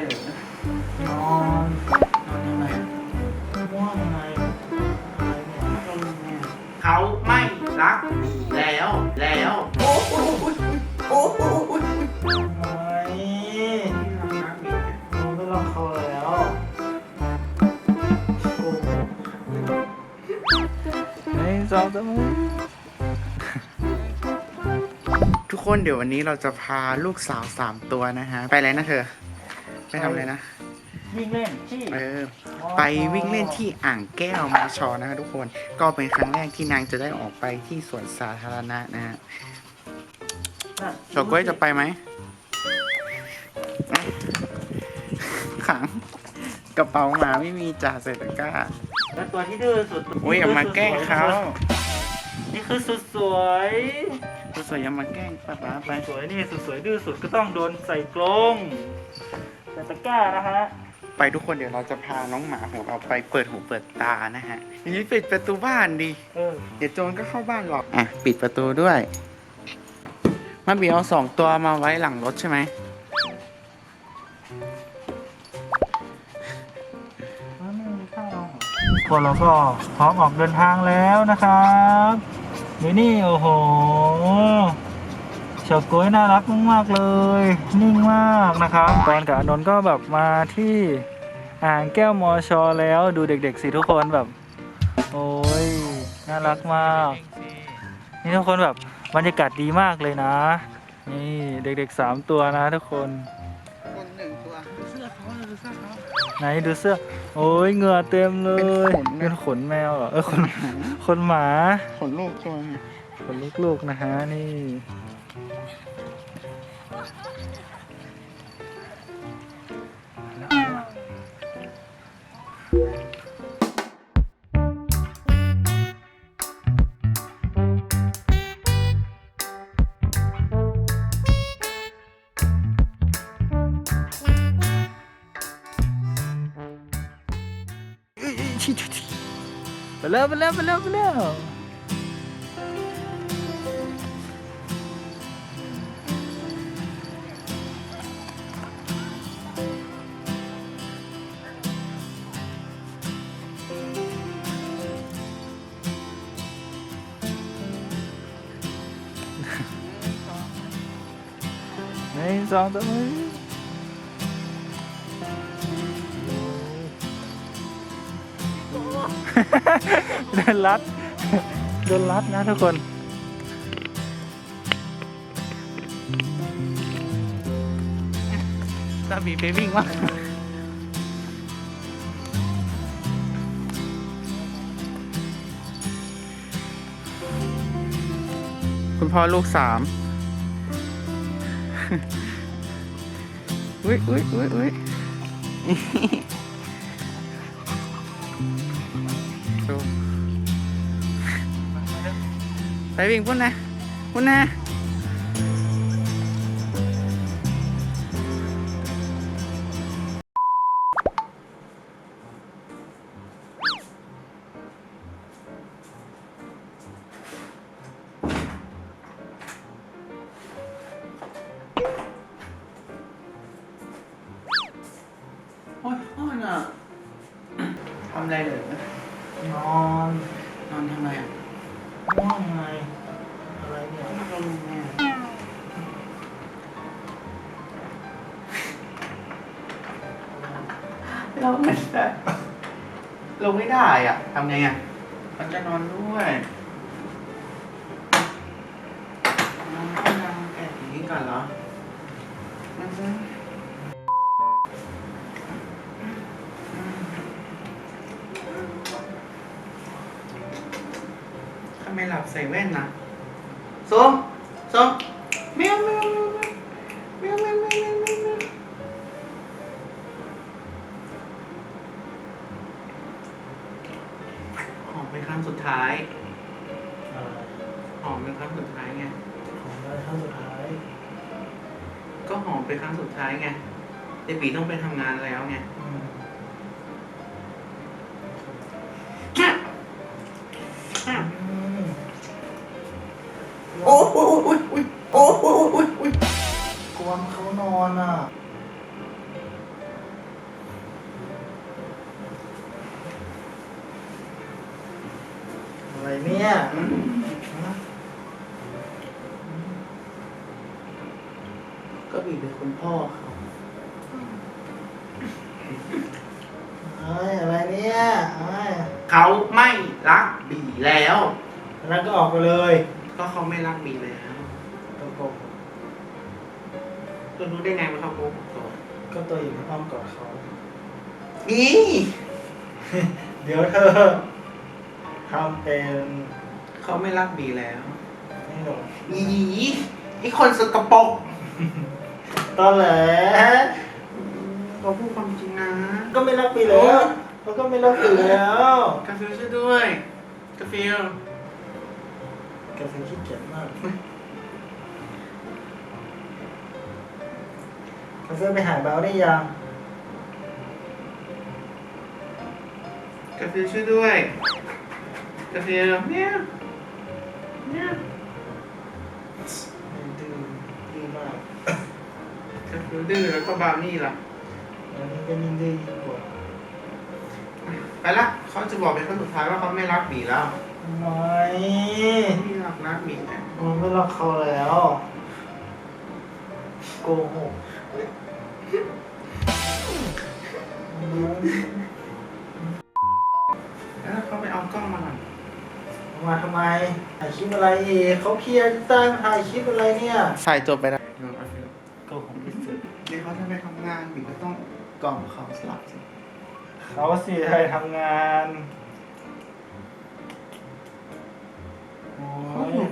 เหรอนอนนอนทำไมอะง่วงไงอะไรเขาไม่รักแล้วแล้วโอ้โหโอ้โหโอ้โหทำไมรักบิ๊กหนูไม่รักเขาแล้วโอ้โหหนึ่งสองสามทุกคนเดี๋ยววันนี้เราจะพาลูกสาวสามตัวนะฮะ ไปอะไรนะเธอ ไปทำอะไรนะ วิ่งเล่นที่เออ ไปวิ่งเล่นที่อ่างแก้วมาชอนะฮะทุกคน ก็เป็นครั้งแรกที่นางจะได้ออกไปที่สวนสาธารณะนะฮะน่ะเฉาก้วยจะไปไหมอะขังกระเป๋าหมาไม่มีจ่าเศรษฐกร้าแล้วตัวที่ดื้อสุดอุ้ยอย่ามาแกล้งเขานี่คือสุดสวยตัวสวยอย่ามาแกล้งป้าป้าไป สวยนี่สุดสวยดื้อสุดก็ต้องโดนใส่กรง ใส่ตะกร้านะฮะ ไปทุกคนเดี๋ยวเราจะพาน้องหมาของเราไปเปิดหูเปิดตานะฮะอย่างนี้ปิดประตูบ้านดิ เออ เดี๋ยวโจรก็เข้าบ้านหรอก อะ ปิดประตูด้วยมาบีเอาสองตัวมาไว้หลังรถใช่ไหมพวกเราก็พร้อมออกเดินทางแล้วนะครับ นี่นี่โอ้โห เฉาก๊วยน่ารักมากๆเลย นิ่งมากนะครับตอนกับอานนท์ก็แบบมาที่อ่างแก้วมอชอแล้วดูเด็กๆสิทุกคนแบบ โอ้ยน่ารักมาก นี่ทุกคนแบบบรรยากาศดีมากเลยนะ นี่เด็กๆสามตัวนะทุกคนคนหนึ่งตัวดูเสื้อเขาดูเสื้อเขาไหนดูเสื้อ โอ้ยเหงื่อเต็มเลย เป็นขนนะเป็นขนแมวเหรอเออขนขนหมา ขนลูกตัวไงขนลูกๆนะฮะนี่ Love, blow, blow, blow. Names on the movie. เดินลัดเดินลัดนะทุกคนตาบีไปวิ่งวะคุณพ่อลูกสามอุ้ยอุ้ยอุ้ยอุ้ย ดูไปวิ่งพุ่นนะพุ่นนะโอ้ยพ่อน่ะทำอะไรเหรอ นอน นอนทำไมอะง่วงไงอะไรเนี่ยลงไงเราไม่ได้ลงไม่ได้อะทำไงอะมันจะนอนด้วยนอนก็นอนแอบอย่างนี้ก่อนเหรอนั่นสิท ไมหลับใส่แว่นนะส้มส้มเมียวเมียวเมียวเมียวเมียวเมียวเมียวหอมเป็นครั้งสุดท้ายหอมเป็นครั้งสุดท้ายไงของได้ครั้งสุดท้ายก็หอมเป็นครั้งสุดท้ายไงเดบีต้องไปทำงานแล้วไง โอ้ยโอ้ยโอ้ยโอ้ยกวนเขานอนอะ อะไรเนี่ยก็บีเป็นคุณพ่อเขาเอ้ยอะไรเนี่ยเยเขาไม่รักบีแล้ว แล้วก็ออกไปเลย ก็เขาไม่รักบีแล้วตัวโกงก็รู้ได้ไงว่าเขาโกหกตัวก็ตัวอยู่ในอ้อมกอดเขา นี่ เดี๋ยวเธอทำเป็นเขาไม่รักบีแล้วนี่หรออีไอคนสกปรกตอนแหลเขาพูดความจริงนะ ก็ไม่รักปีแล้วเขาก็ไม่รักปีแล้ว กาฟิลช่วยด้วย กาฟิล กาแฟขี้เกียจมากกาแฟไปหาเบลได้ยังกาฟิลช่วยด้วยกาฟิลเนี่ยเนี่ยดื้อดื้อมากกาฟิลดื้อแล้วก็บราวนี่ล่ะอันนี้ก็ยิ่งดื้อยิ่งกว่าไปละเขาจะบอกเป็นครั้งสุดท้ายว่าเขาไม่รักบีแล้วไม่ไม่ รักนะบีนะมันไม่รักเขาแล้วโกหกแล้วเขาไปเอากล้องมาหน่อยมาทำไมถ่ายคลิปอะไรอีกเขาเคลียร์ตั้งถ่ายคลิปอะไรเนี่ย ใส่จบไปแล้วโกหกที่สุดเดี๋ยวเขาจะไปทำงานบีก็ต้องกล่อมเขาสลับสิเขาสิใครทำงาน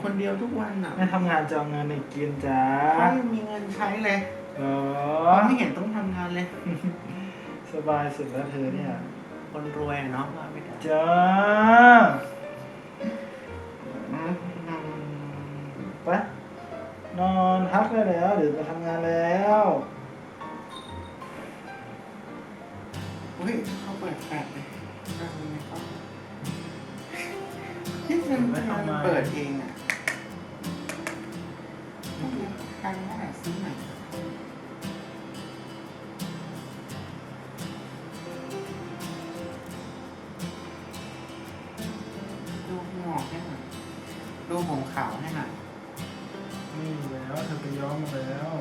คนเดียวทุกวันอะไม่ทำงานจะเอาเงินไหนกินจ้าเขายังมีเงินใช้เลยเหรอเขาไม่เห็นต้องทำงานเลย สบายสุดแล้วเธอเนี่ย คนรวยอะเนาะว่าไม่ได้จ้าอืมไปนอนพักได้แล้วเดี๋ยวไปทำงานแล้วเฮ้ยเขาเปิดแฟลชเลยทำไมเขาที่มันเปิดเองอะ ขาวให้หน่อยนี่แล้วเธอไปย้อมมาแล้ว